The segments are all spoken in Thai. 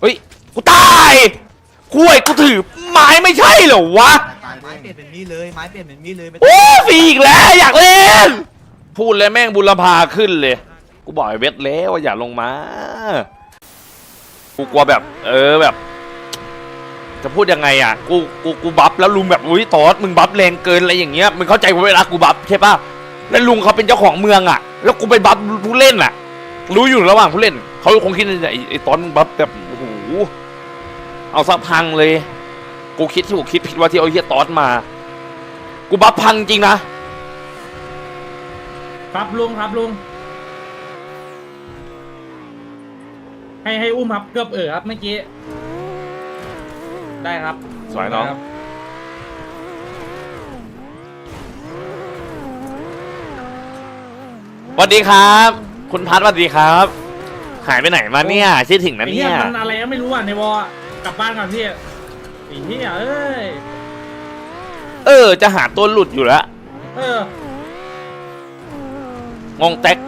เฮ้ย กูตายกล้วยกูถือไม้ไม่ใช่เหรอวะ ไม้เปลี่ยนเป็นมีดเลย ไม้เปลี่ยนเป็นมีดเลยไม่โอ้ฟรีอีกแล้วอยากเล่น พูดเลยแม่งบุรพาขึ้นเลย กูบอกไอ้เวทแล้วว่าอย่าลงมา กูกลัวแบบ เออแบบ จะพูดยังไงอะ กูกูกูบัฟแล้วลุงแบบอุ้ยตอดมึงบัฟแรงเกินอะไรอย่างเงี้ยมึงเข้าใจเวลากูบัฟใช่ปะแล้วลุงเขาเป็นเจ้าของเมืองอะ แล้วกูไปบัฟผู้เล่นอะ รู้อยู่ระหว่างผู้เล่นเขาคงคิดในใจไอ้ไอ้ตอนมึงบัฟแบบโอ้โห เอาซะพังเลย กูคิดที่กูคิดผิดว่าที่เอาเฮียตอดมา กูบัฟพังจริงนะ ครับลุงครับลุง ให้ให้อุ้มครับเกือบเออครับเมื่อกี้ ได้ครับสวยเนาะได้ครับสวัสดีครับ คุณพัทสวัสดีครับ หายไปไหนมาเนี่ยชื่อถึงนะไอ้เนี่เหี้ยยมันอะไรก็ไม่รู้อะในวอลอะกลับบ้านก่อนพี่ไอ้เหี้ยเอ้ยเออ จะหาตัวหลุดอยู่แล้วเอองงแตก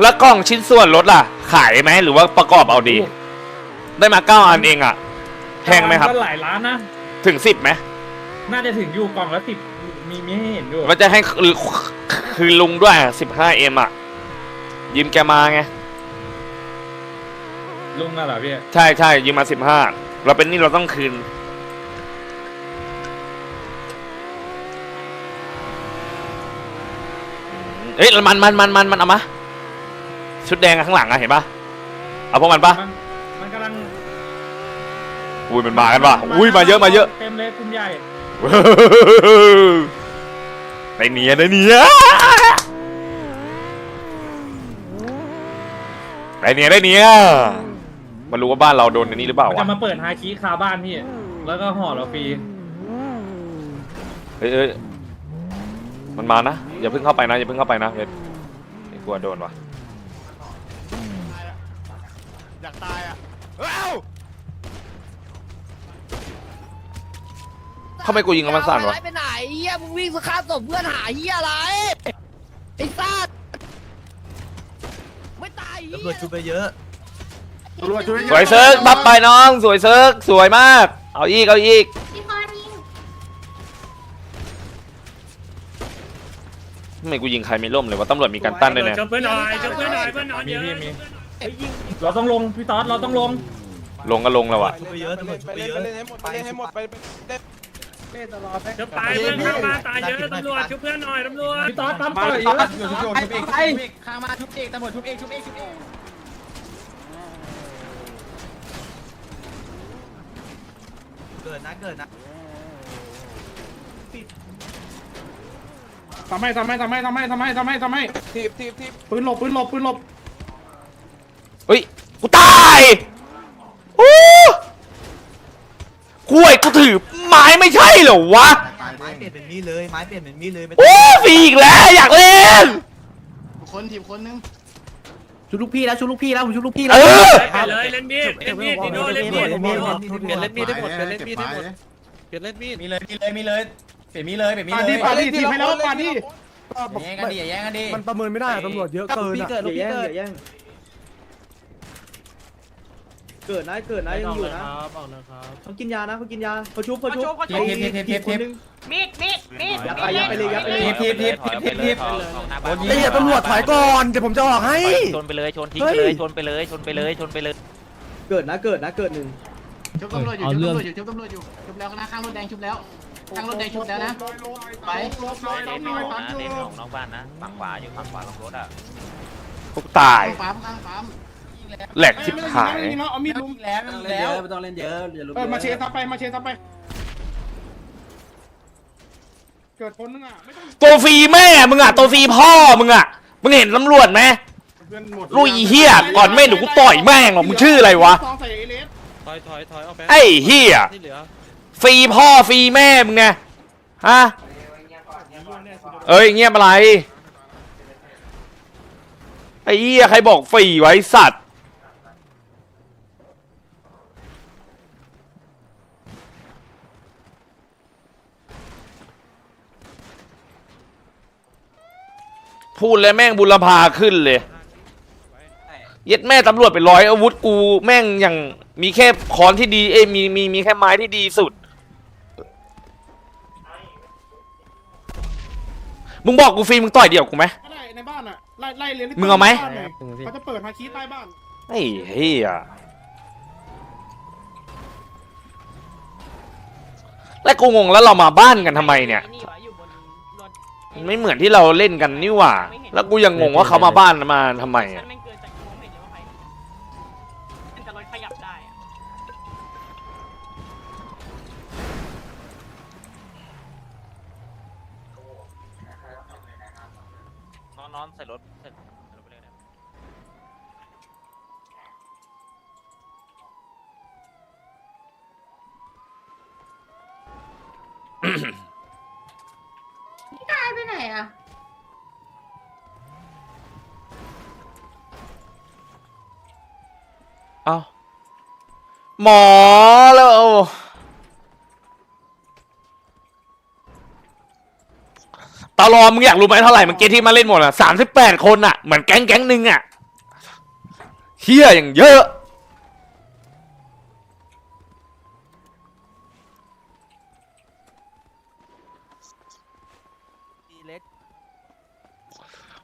แล้วกล่องชิ้นส่วนรถล่ะ ขายไหมหรือว่าประกอบเอาดี ได้มาเก้าอันเองอะแพงไหมครับ ก็หลายล้านนะถึงสิบไหมน่าจะถึงอยู่กล่องละสิบมีมีให้เห็นด้วยว่าจะให้คือคือลุงด้วยสิบห้าเอ็มอะ ยืมแกมาไง ลุงน่ะเหรอพี่ใช่ใช่ยืมมาสิบห้าเราเป็นหนี่เราต้องคืน เอ้ยมันมันมันมันมันเอามา ชุดแดงอะข้างหลังอะเห็นปะเอาพวกมันปะมันมันกำลังอุ้ยมันมากันปะอุ้ยมาเยอะมาเยอะ เต็มเลยกลุ่มใหญ่ได้เนียได้เนีย ได้เนียได้เนียมารู้ว่าบ้านเราโดนอันนี้หรือเปล่ามันวะจะมาเปิดฮาคิคาบ้านพี่ แล้วก็ห่อเราฟรีเอ้ยเอ้ยมันมานะอย่าเพิ่งเข้าไปนะอย่าเพิ่งเข้าไปนะเวทไอ้กลัวโดนวะอยากตายอะเอ้าทำไมกูยิงแล้วมันสั่นวะ ไปไหนเฮียมึงวิ่งสคาศพเพื่อนหาเฮียอะไรไอ้สัตว์ไม่ ตายเฮีตำรวยจชุบไปเยอะสวยเซิร์กบัฟไปน้อง สวยเซิร์กสวยมาก เอาอีกเอาอีก พี่พอยิงทำไมกูยิงใครไม่ล่มเลยวะตำรวจมีการตั้นด้วยเนี่ยจบเพื่อนหน่อยจบเพื่อนหน่อยเพื่อนนอนมีเยอะพี่มีเราต้องลงพี่ตอดเราต้องลงลงก็ลงแล้วอะชุบไปเยอะตำรวจชุบไปเยอะ ไปเล่นให้หมดไปเล่นให้หมดไปเล่น จบตายเพื่อนข้างบ้านตายเยอะตำรวจชุบเพื่อนหน่อยตำรวจพี่ตอดปั๊มต่อยเยอะข้างมาทุบเอกตำรวจทุบเอกทุบเอกทุบเอกเกิดนะเกิดนะทำไมทำไมทำไมทำไมทำไมทำไมทำไมทีบทีบทีบปืนหลบปืนหลบปืนหลบเฮ้ยกูตายโอ้ กล้วยกูถือไม้ไม่ใช่เหรอวะไม้เปลี่ยนเป็นมีดเลย ไม้เปลี่ยนเป็นมีดเลยไม่โอ้ฟรีอีกแล้วอยากเล่น คนทีมคนนึงชุบลูกพี่แล้วชุบลูกพี่แล้วผมชุบลูกพี่เอแล้วอ ไปเลยเล่นมีดเล่นมีดติโดเล่นมีดเปลี่ยนเล่นมีดได้หมดเปลี่ยนเล่นมีดได้หมดมีเลยมีเลยมีเลยเปลี่ยนมีเลยเปลี่ยนมีเลยปาดีทีให้แล้วปาดีแย่งกันดิอย่าแย่งกันดิมันประเมินไม่ได้ตำรวจเยอะเกินพี่เกิดลูกพี่เกิด เกิดนะเกิดนะยังอยู่นะเขากินยานะเขากินยาเขาชุบเขาชุบเทปเทปเทปเทปเทปมีดมีดมีดยัดไปยัดไปเลยยัดไปเลยเทปเทปเทปเทปเทปไอ้เหี้ยตำรวจถอยก่อนเดี๋ยวผมจะออกให้ชนไปเลยชนทิ้งไปเลยชนไปเลยชนไปเลยชนไปเลย เกิดนะเกิดนะเกิดหนึ่งชุบตำรวจอยู่ชุบตำรวจอยู่ชุบตำรวจอยู่ชุบแล้วนะข้างรถแดงชุบแล้วข้างรถแดงชุบแล้วนะไปเล่นไม่ออกนะเล่นไม่ออกนอกบ้านนะฝั่งขวาอยู่ฝั่งขวาลงรถอะกูตายปั๊มข้างปั๊ม แหลกชิบหายเอามีดลุมแล้วแล้วไม่ต้องเล่นเยอะอย่าลุมเออมาเชทับไปมาเชทับไป เกิดคนนึงอะไม่ต้องตัวฟรีแม่มึงอะตัวฟรีพ่อมึงอะมึงเห็นตำรวจไหม เพื่อนหมดลุยเฮียก่อนแม่หนูกูต่อยแม่งหรอกมึงชื่ออะไรวะ ซองใส่เอเลสถอยถอยถอยออกไปไอ้เฮียที่เหลือฟรีพ่อฟรีแม่มึงไงฮะเอ้ยเงียบอะไรไอ้เฮียใครบอกฟรีไว้สัตว์ พูดแล้วแม่งบุรพาขึ้นเลย เย็ดแม่ตำรวจไปร้อยอาวุธกูแม่งอย่างมีแค่ค้อนที่ดีเอ้ยมีมีมีแค่ไม้ที่ดีสุด มึงบอกกูฟรีมึงต่อยเดี่ยวกูไหมได้ในบ้านอะไล่ไล่เรียนมึงเอาไหมเขาจะเปิดฮาคิใต้บ้านไอ้เฮียแล้วกูงงแล้วเรามาบ้านกันทำไมเนี่ย มันไม่เหมือนที่เราเล่นกันนี่หว่า แล้วกูยังงงว่าเขามาบ้านมาทำไมอะมันเกินจากที่ผมเห็นเลยว่าใครมันจะรถขยับได้อะนอนนอนใส่รถใส่รถ ไปเลยนะหนอะเอาหมอแล้วตลอมึงอยากรู้ไหมเท่าไหร่เมื่อกี้ที่มาเล่นหมดอะสามสิบแปดคนอะ เหมือนแก๊งแก๊งหนึ่งอะเฮียอย่างเยอะ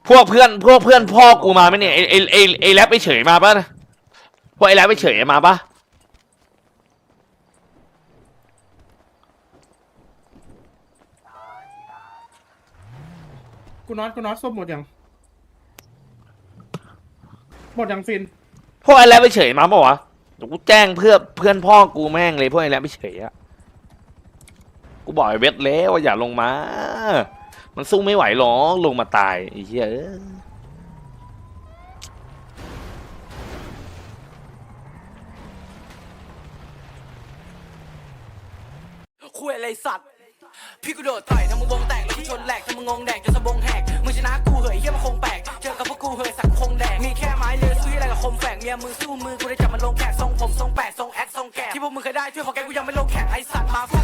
พวกเพื่อนพวกเพื่อนพ่อกูมาไหมเนี่ยไอไอไอไอแรปไปเฉยมาปะพวกไอแรปไปเฉยมาปะกูน็อตกูน็อตส้มหมดยังหมดยังฟินพวกไอแรปไปเฉยมาปะวะเดี๋ยวกูแจ้งเพื่อเพื่อนพ่อกูแม่งเลยพวกไอแรปไปเฉยอะกูบอกไอเวทแล้วว่าอย่าลงมา มันสู้ไม่ไหวหรอกลงมาตายไอ้เหี้ยคุยอะไรสัตว์ พี่กูโดดต่อยทำมึงวงแตกแล้วกูชนแหลกทำมึงงงแดกจนสะบงแหกมึงชนะกูเหยเฮียมันคงแปลกเจอกับพวกกูเหยสักคงแดกมีแค่ไม้เลือยสู้อะไรกับคมแฝกเมียมือสู้มือกูได้จับมันลงแขกทรงผมทรงแปดทรงแอคทรงแกะที่พวกมึงเคยได้ช่วยของแกกูยังไม่ลงแขกไอสัตว์มาฟัง